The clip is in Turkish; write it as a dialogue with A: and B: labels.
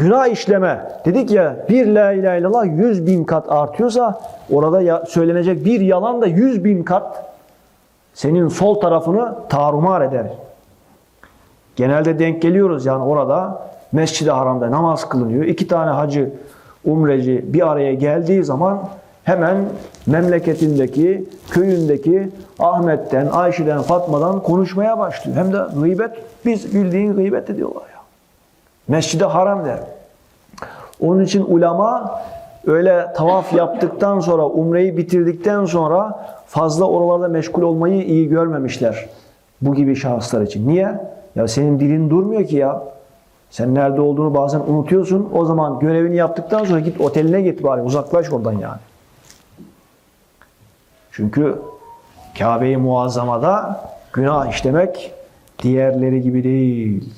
A: günah işleme. Dedik ya bir la ilahe illallah yüz bin kat artıyorsa orada ya, söylenecek bir yalan da yüz bin kat senin sol tarafını tarumar eder. Genelde denk geliyoruz yani orada Mescid-i Haram'da namaz kılınıyor. İki tane hacı, umreci bir araya geldiği zaman hemen memleketindeki, köyündeki Ahmet'ten, Ayşe'den, Fatma'dan konuşmaya başlıyor. Hem de gıybet, biz bildiğin gıybet ediyorlar ya. Mescid-i Haram der. Onun için ulema öyle tavaf yaptıktan sonra, umreyi bitirdikten sonra fazla oralarda meşgul olmayı iyi görmemişler. Bu gibi şahıslar için. Niye? Ya senin dilin durmuyor ki ya. Sen nerede olduğunu bazen unutuyorsun. O zaman görevini yaptıktan sonra git oteline git bari. Uzaklaş oradan yani. Çünkü Kabe-i Muazzama'da günah işlemek diğerleri gibi değil.